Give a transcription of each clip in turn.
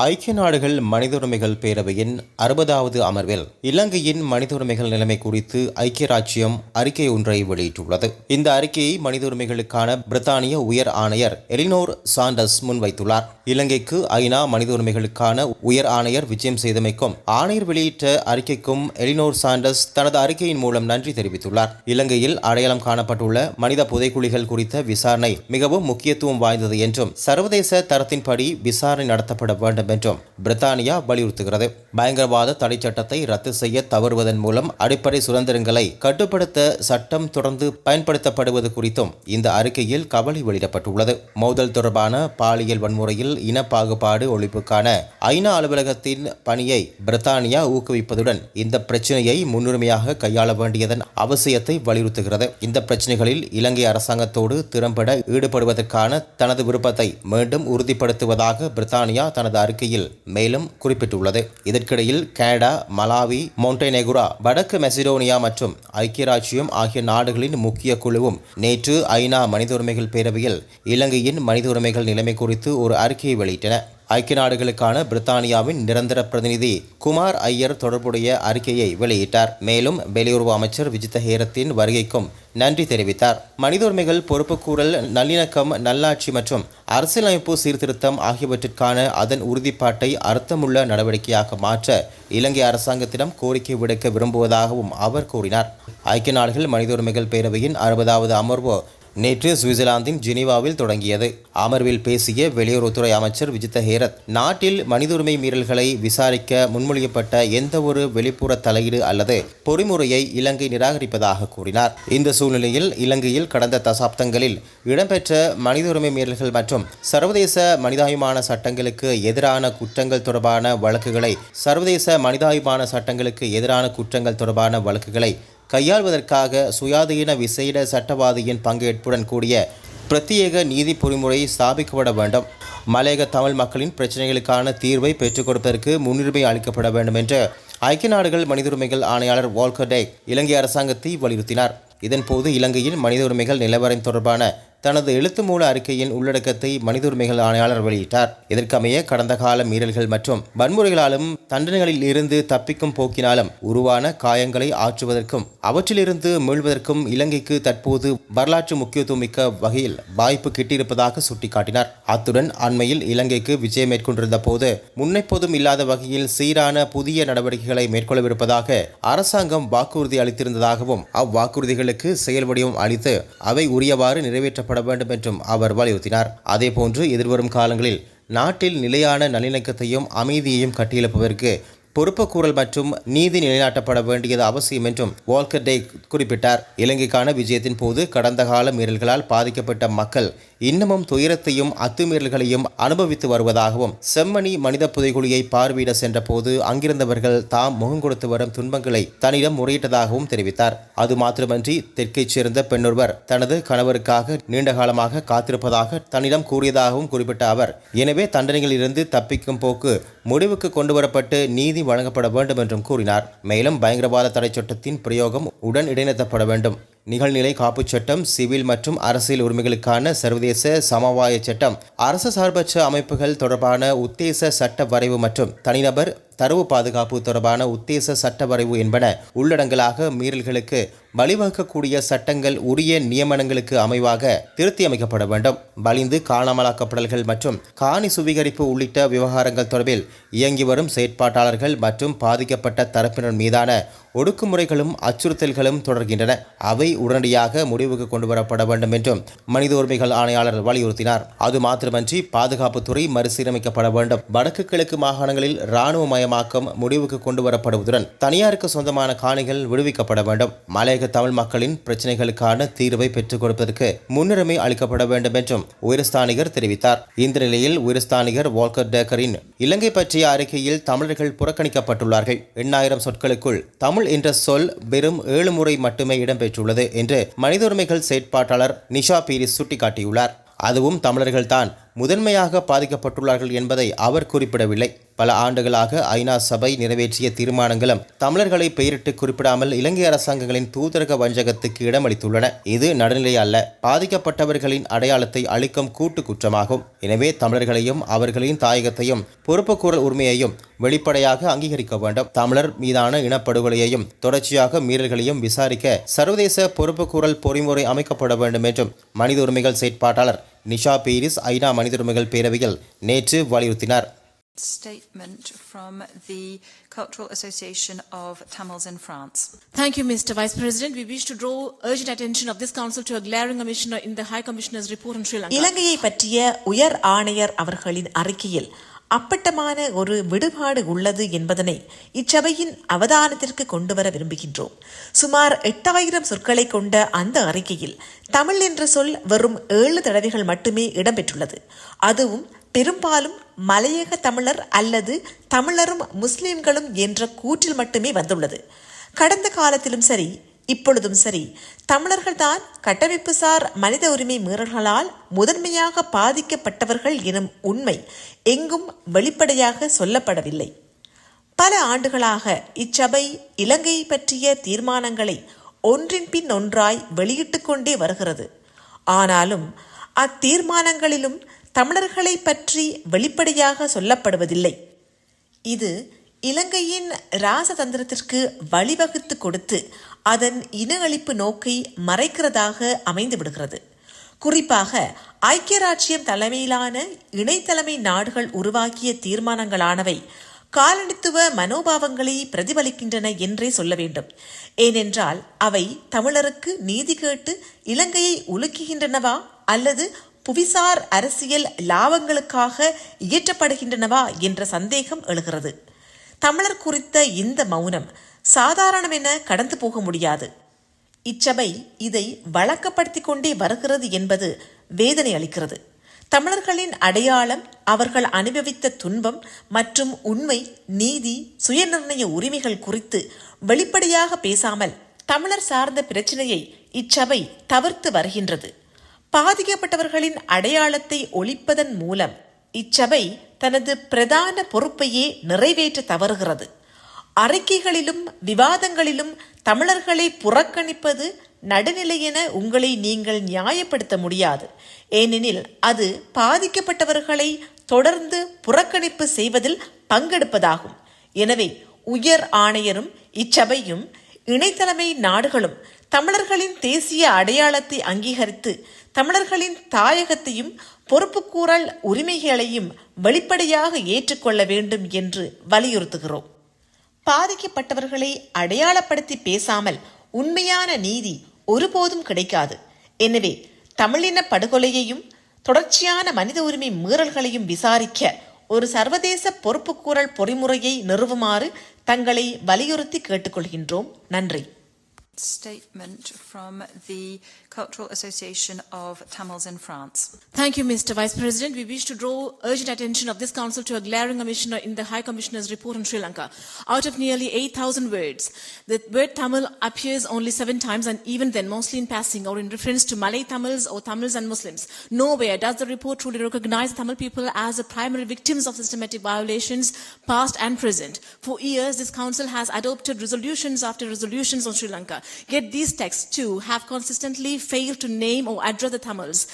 ஐக்கிய நாடுகள் மனித உரிமைகள் பேரவையின் அறுபதாவது அமர்வில் இலங்கையின் மனித உரிமைகள் நிலைமை குறித்து ஐக்கிய ராச்சியம் அறிக்கை ஒன்றை வெளியிட்டுள்ளது. இந்த அறிக்கையை மனித உரிமைகளுக்கான பிரித்தானிய உயர் ஆணையர் எலினோர் சாண்டஸ் முன்வைத்துள்ளார். இலங்கைக்கு ஐநா மனித உரிமைகளுக்கான உயர் ஆணையர் விஜயம் செய்தமைக்கும் ஆணையர் வெளியிட்ட அறிக்கைக்கும் எலினோர் சாண்டஸ் தனது அறிக்கையின் மூலம் நன்றி தெரிவித்துள்ளார். இலங்கையில் அடையாளம் காணப்பட்டுள்ள மனித புதைக்குழிகள் குறித்த விசாரணை மிகவும் முக்கியத்துவம் வாய்ந்தது என்றும் சர்வதேச தரத்தின்படி விசாரணை நடத்தப்பட வேண்டும் என்றும் பிரித்தானியா வலியுறுத்துகிறது. பயங்கரவாத தடை சட்டத்தை ரத்து செய்ய தவறுவதன் மூலம் அடிப்படை சுதந்திரங்களை கட்டுப்படுத்த சட்டம் தொடர்ந்து பயன்படுத்தப்படுவது குறித்தும் இந்த அறிக்கையில் கவலை வெளியிடப்பட்டுள்ளது. மோதல் தொடர்பான பாலியல் வன்முறையில் இன பாகுபாடு ஒழிப்புக்கான ஐநா அலுவலகத்தின் பணியை பிரித்தானியா ஊக்குவிப்பதுடன் இந்த பிரச்சினையை முன்னுரிமையாக கையாள வேண்டியதன் அவசியத்தை வலியுறுத்துகிறது. இந்த பிரச்சினைகளில் இலங்கை அரசாங்கத்தோடு திறம்பட ஈடுபடுவதற்கான தனது விருப்பத்தை மீண்டும் உறுதிப்படுத்துவதாக பிரித்தானியா தனது அறிக்கை அறிக்கையில் மேலும் குறிப்பிட்டுள்ளது. இதற்கிடையில் கனடா மலாவி மொண்டெனெகுரா வடக்கு மெசிடோனியா மற்றும் ஐக்கிய ராச்சியம் ஆகிய நாடுகளின் முக்கிய குழுவும் நேற்று ஐநா மனித உரிமைகள் பேரவையில் இலங்கையின் மனித உரிமைகள் நிலைமை குறித்து ஒரு அறிக்கையை வெளியிட்டன. ஐக்கிய நாடுகளுக்கான பிரித்தானியாவின் நிரந்தர பிரதிநிதி குமார் ஐயர் தொடர்புடைய அறிக்கையை வெளியிட்டார். மேலும் வெளியுறவு அமைச்சர் விஜித ஹேரத்தின் வருகைக்கும் நன்றி தெரிவித்தார். மனித உரிமைகள் பொறுப்புக்கூறல் நல்லிணக்கம் நல்லாட்சி மற்றும் அரசியலமைப்பு சீர்திருத்தம் ஆகியவற்றிற்கான அதன் உறுதிப்பாட்டை அர்த்தமுள்ள நடவடிக்கையாக மாற்ற இலங்கை அரசாங்கத்திடம் கோரிக்கை விடுக்க விரும்புவதாகவும் அவர் கூறினார். ஐக்கிய நாடுகள் மனித உரிமைகள் பேரவையின் அறுபதாவது அமர்வு நேற்று சுவிட்சர்லாந்தின் ஜெனீவாவில் தொடங்கியது. அமர்வில் பேசிய வெளியுறவுத்துறை அமைச்சர் விஜித ஹேரத் நாட்டில் மனித உரிமை மீறல்களை விசாரிக்க முன்மொழியப்பட்ட எந்தவொரு வெளிப்புற தலையீடு அல்லது பொறிமுறையை இலங்கை நிராகரிப்பதாக கூறினார். இந்த சூழ்நிலையில் இலங்கையில் கடந்த தசாப்தங்களில் இடம்பெற்ற மனித உரிமை மீறல்கள் மற்றும் சர்வதேச மனிதாபிமான சட்டங்களுக்கு எதிரான குற்றங்கள் தொடர்பான வழக்குகளை சர்வதேச மனிதாபிமான சட்டங்களுக்கு எதிரான குற்றங்கள் தொடர்பான வழக்குகளை கையாள்வதற்காக சுயாதீன விசேட சட்டவாதியின் பங்கேற்புடன் கூடிய பிரத்யேக நீதி பொறிமுறை ஸ்தாபிக்கப்பட வேண்டும். மலையக தமிழ் மக்களின் பிரச்சனைகளுக்கான தீர்வை பெற்றுக் கொடுப்பதற்கு முன்னுரிமை அளிக்கப்பட வேண்டும் என்று ஐக்கிய நாடுகள் மனித உரிமைகள் ஆணையாளர் வால்கர் டேக் இலங்கை அரசாங்கத்தை வலியுறுத்தினார். இதன்போது இலங்கையில் மனித உரிமைகள் நிலவரம் தொடர்பான தனது எழுத்து மூல அறிக்கையின் உள்ளடக்கத்தை மனித உரிமைகள் ஆணையாளர் வெளியிட்டார். இதற்கமைய கடந்த கால மீறல்கள் மற்றும் வன்முறைகளாலும் தண்டனைகளில் இருந்து தப்பிக்கும் போக்கினாலும் உருவான காயங்களை ஆற்றுவதற்கும் அவற்றிலிருந்து மீள்வதற்கும் இலங்கைக்கு தற்போது வரலாற்று முக்கியத்துவம் மிக்க வகையில் வாய்ப்பு கிட்டியிருப்பதாக சுட்டிக்காட்டினார். அத்துடன் அண்மையில் இலங்கைக்கு விஜயம் மேற்கொண்டிருந்த போது முன்னெப்போதும் இல்லாத வகையில் சீரான புதிய நடவடிக்கைகளை மேற்கொள்ளவிருப்பதாக அரசாங்கம் வாக்குறுதி அளித்திருந்ததாகவும் அவ்வாக்குறுதிகளுக்கு செயல் வடிவம் அளித்து அவை உரியவாறு நிறைவேற்றப்பட செயல்பட வேண்டும் என்றும் அவர் வலியுறுத்தினார். அதேபோன்று எதிர்வரும் காலங்களில் நாட்டில் நிலையான நல்லிணக்கத்தையும் அமைதியையும் கட்டியெழுப்பதற்கு பொறுப்புக்கூறல் மற்றும் நீதி நிலைநாட்டப்பட வேண்டியது அவசியம் என்றும் வால்கர் டே குறிப்பிட்டார். இலங்கைக்கான விஜயத்தின் போது கடந்த கால மீறல்களால் பாதிக்கப்பட்ட மக்கள் இன்னமும் துயரத்தையும் அத்துமீறல்களையும் அனுபவித்து வருவதாகவும் செம்மணி மனித புதைகுழியை பார்வையிட சென்ற போது அங்கிருந்தவர்கள் தாம் முகம் கொடுத்து வரும் துன்பங்களை தன்னிடம் முறையிட்டதாகவும் தெரிவித்தார். அது மாத்திரமன்றி தெற்கைச் சேர்ந்த பெண்ணொருவர் தனது கணவருக்காக நீண்ட காலமாக காத்திருப்பதாக தன்னிடம் கூறியதாகவும் குறிப்பிட்ட அவர் எனவே தண்டனைகளிலிருந்து தப்பிக்கும் போக்கு முடிவுக்கு கொண்டுவரப்பட்டு நீதி வழங்கப்பட வேண்டும் என்றும் கூறினார். மேலும் பயங்கரவாத தடை சட்டத்தின் பிரயோகம் உடன் இடைநிறுத்தப்பட வேண்டும். நிகழ்நிலை காப்புச் சட்டம் சிவில் மற்றும் அரசியல் உரிமைகளுக்கான சர்வதேச சமவாய சட்டம் அரசு சார்பற்ற அமைப்புகள் தொடர்பான உத்தேச சட்ட வரைவு மற்றும் தனிநபர் தரவு பாதுகாப்பு தொடர்பான உத்தேச சட்ட வரைவு என்பன உள்ளடங்கலாக மீறல்களுக்கு வழிவகுக்கக்கூடிய சட்டங்கள் உரிய நியமனங்களுக்கு அமைவாக திருத்தி அமைக்கப்பட வேண்டும். வலிந்து காணாமலாக்கப்படல்கள் மற்றும் காணி சுவீகரிப்பு உள்ளிட்ட விவகாரங்கள் தொடர்பில் இயங்கி வரும் செயற்பாட்டாளர்கள் மற்றும் பாதிக்கப்பட்ட தரப்பினர் மீதான ஒடுக்குமுறைகளும் அச்சுறுத்தல்களும் தொடர்கின்றன. அவை உடனடியாக முடிவுக்கு கொண்டு வரப்பட வேண்டும் என்றும் மனித உரிமைகள் ஆணையாளர் வலியுறுத்தினார். அது மாத்திரமன்றி பாதுகாப்புத்துறை மறுசீரமைக்கப்பட வேண்டும். வடக்கு கிழக்கு மாகாணங்களில் மயமாக்கம் முடிவுக்கு கொண்டு வரப்படுவதுடன் தனியாருக்கு சொந்தமான காணிகள் விடுவிக்கப்பட வேண்டும். மலையக தமிழ் மக்களின் பிரச்சினைகளுக்கான தீர்வை பெற்றுக் கொடுப்பதற்கு முன்னுரிமை அளிக்கப்பட வேண்டும் என்றும் உயர்ஸ்தானிகர் தெரிவித்தார். இந்த நிலையில் உயர்ஸ்தானிகர் வால்கர் டேக்கரின் இலங்கை பற்றிய அறிக்கையில் தமிழர்கள் புறக்கணிக்கப்பட்டுள்ளார்கள். எண்ணாயிரம் சொற்களுக்குள் தமிழ் என்ற சொல் வெறும் ஏழு முறை மட்டுமே இடம்பெற்றுள்ளது என்று மனித உரிமைகள் செயற்பாட்டாளர் நிஷா பீரிஸ் சுட்டிக்காட்டியுள்ளார். அதுவும் தமிழர்கள்தான் முதன்மையாக பாதிக்கப்பட்டுள்ளார்கள் என்பதை அவர் குறிப்பிடவில்லை. பல ஆண்டுகளாக ஐநா சபை நிறைவேற்றிய தீர்மானங்களும் தமிழர்களை பெயரிட்டு குறிப்பிடாமல் இலங்கை அரசாங்கங்களின் தூதரக வஞ்சகத்துக்கு இடமளித்துள்ளன. இது நடுநிலை அல்ல. பாதிக்கப்பட்டவர்களின் அடையாளத்தை அளிக்கும் கூட்டு குற்றமாகும் எனவே தமிழர்களையும் அவர்களின் தாயகத்தையும் பொறுப்புக்கூறல் உரிமையையும் வெளிப்படையாக அங்கீகரிக்க வேண்டும். தமிழர் மீதான இனப்படுகொலையையும் தொடர்ச்சியாக மீறல்களையும் விசாரிக்க சர்வதேச பொறுப்புக்கூறல் பொறிமுறை அமைக்கப்பட வேண்டும் என்றும் மனித உரிமைகள் செயற்பாட்டாளர் நிஷா பீரிஸ் ஐநா மனித உரிமைகள் பேரவையில் நேற்று வலியுறுத்தினார் Statement from the Cultural Association of Tamils in France. Thank you, Mr. Vice President. We wish to draw urgent attention of this Council to a glaring omission in the High Commissioner's report on Sri Lanka. இலங்கையை பற்றிய உயர் ஆணையர் அவர்களின் அறிக்கையில் அப்பட்டமான ஒரு விடுபாடு உள்ளது என்பதனை இச்சபையின் அவதானத்திற்கு கொண்டு வர விரும்புகின்றோம். சுமார் எட்டாயிரம் சொற்களை கொண்ட அந்த அறிக்கையில் தமிழ் என்ற சொல் வெறும் ஏழு தடவைகள் மட்டுமே இடம்பெற்றுள்ளது. அதுவும் பெரும்பாலும் மலையக தமிழர் அல்லது தமிழரும் முஸ்லிம்களும் என்ற கூற்றில் மட்டுமே வந்துள்ளது. கடந்த காலத்திலும் சரி இப்பொழுதும் சரி. தமிழர்கள்தான் கட்டமைப்புசார் மனித உரிமை மீறல்களால் முதன்மையாக பாதிக்கப்பட்டவர்கள் எனும் உண்மை எங்கும் வெளிப்படையாக சொல்லப்படவில்லை. பல ஆண்டுகளாக இச்சபை இலங்கை பற்றிய தீர்மானங்களை ஒன்றின் பின் ஒன்றாய் வெளியிட்டு கொண்டே வருகிறது. ஆனாலும் அத்தீர்மானங்களிலும் தமிழர்களை பற்றி வெளிப்படையாக சொல்லப்படுவதில்லை. இது இலங்கையின் ராசதந்திரத்திற்கு வழிவகுத்து கொடுத்து அதன் இன அழிப்பு நோக்கை மறைக்கிறதாக அமைந்து விடுகிறது. குறிப்பாக ஐக்கிய ராச்சியம் தலைமையிலான இணைத்தலைமை நாடுகள் உருவாக்கிய தீர்மானங்களானவை காலனித்துவ மனோபாவங்களை பிரதிபலிக்கின்றன என்றே சொல்ல வேண்டும். ஏனென்றால் அவை தமிழருக்கு நீதி கேட்டு இலங்கையை உலுக்குகின்றனவா அல்லது புவிசார் அரசியல் லாபங்களுக்காக இயற்றப்படுகின்றனவா என்ற சந்தேகம் எழுகிறது. தமிழர் குறித்த இந்த மௌனம் சாதாரணமென கடந்து போக முடியாது. இச்சபை இதை வழக்கப்படுத்தி கொண்டே வருகிறது என்பது வேதனை அளிக்கிறது. தமிழர்களின் அடையாளம் அவர்கள் அனுபவித்த துன்பம் மற்றும் உண்மை நீதி சுயநிர்ணய உரிமைகள் குறித்து வெளிப்படையாக பேசாமல் தமிழர் சார்ந்த பிரச்சனையை இச்சபை தவிர்த்து வருகின்றது. பாதிக்கப்பட்டவர்களின் அடையாளத்தை ஒழிப்பதன் மூலம் இச்சபை தனது பிரதான பொறுப்பையே நிறைவேற்ற தவறுகிறது. அறிக்கைகளிலும் விவாதங்களிலும் தமிழர்களை புறக்கணிப்பது நடுநிலை என உங்களை நீங்கள் நியாயப்படுத்த முடியாது. ஏனெனில் அது பாதிக்கப்பட்டவர்களை தொடர்ந்து புறக்கணிப்பு செய்வதில் பங்கெடுப்பதாகும். எனவே உயர் ஆணையரும் இச்சபையும் இணைத்தலைமை நாடுகளும் தமிழர்களின் தேசிய அடையாளத்தை அங்கீகரித்து தமிழர்களின் தாயகத்தையும் பொறுப்புக்கூறல் உரிமைகளையும் வெளிப்படையாக ஏற்றுக்கொள்ள வேண்டும் என்று வலியுறுத்துகிறோம். பாதிக்கப்பட்டவர்களை அடையாளப்படுத்தி பேசாமல் உண்மையான நீதி ஒருபோதும் கிடைக்காது. எனவே தமிழின படுகொலையையும் தொடர்ச்சியான மனித உரிமை மீறல்களையும் விசாரிக்க ஒரு சர்வதேச பொறுப்புக்கூறல் பொறிமுறையை நிறுவுமாறு தங்களை வலியுறுத்தி கேட்டுக்கொள்கின்றோம். நன்றி. Statement from the Cultural Association of Tamils in France. Thank you, Mr. Vice President. We wish to draw urgent attention of this Council to a glaring omission in the High Commissioner's report on Sri Lanka. Out of nearly 8,000 words, the word Tamil appears only seven times and even then mostly in passing or in reference to Malay Tamils or Tamils and Muslims. Nowhere does the report truly recognize Tamil people as the primary victims of systematic violations, past and present. For years, this Council has adopted resolutions after resolutions on Sri Lanka. Yet these texts too have consistently failed to name or address the Tamils,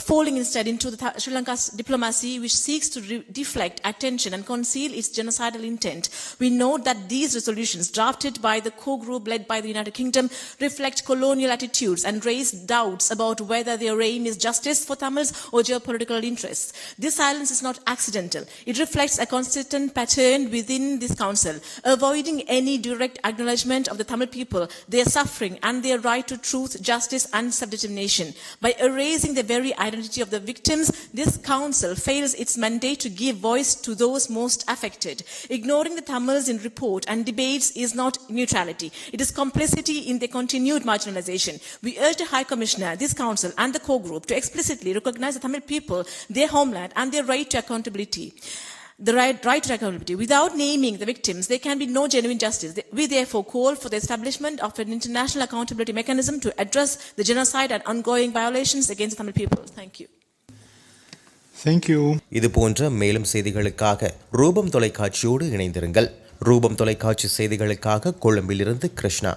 falling instead into the Tha- Sri Lanka's diplomacy which seeks to deflect attention and conceal its genocidal intent. We note that these resolutions drafted by the core group led by the United Kingdom reflect colonial attitudes and raise doubts about whether their aim is justice for Tamils or geopolitical interests. This silence is not accidental. It reflects a consistent pattern within this council, avoiding any direct acknowledgement of the Tamil people, their suffering and their right to truth, justice and self-determination. By erasing the very identity of the victims, this council fails its mandate to give voice to those most affected. Ignoring the Tamils in report and debates is not neutrality. It is complicity in their continued marginalization. We urge the High Commissioner, this council and the core group to explicitly recognize the Tamil people, their homeland and their right to accountability the right, right to accountability. Without naming the victims, there can be no genuine justice. We therefore call for the establishment of an international accountability mechanism to address the genocide and ongoing violations against Tamil people. Thank you. Thank you. இது போன்ற மேலும் செய்திகளுக்காக ரூபம் தொலைக்காட்சியோடு இணைந்திருங்கள் ரூபம் தொலைக்காட்சி செய்திகளுக்காக கொழும்பிலிருந்து கிருஷ்ணா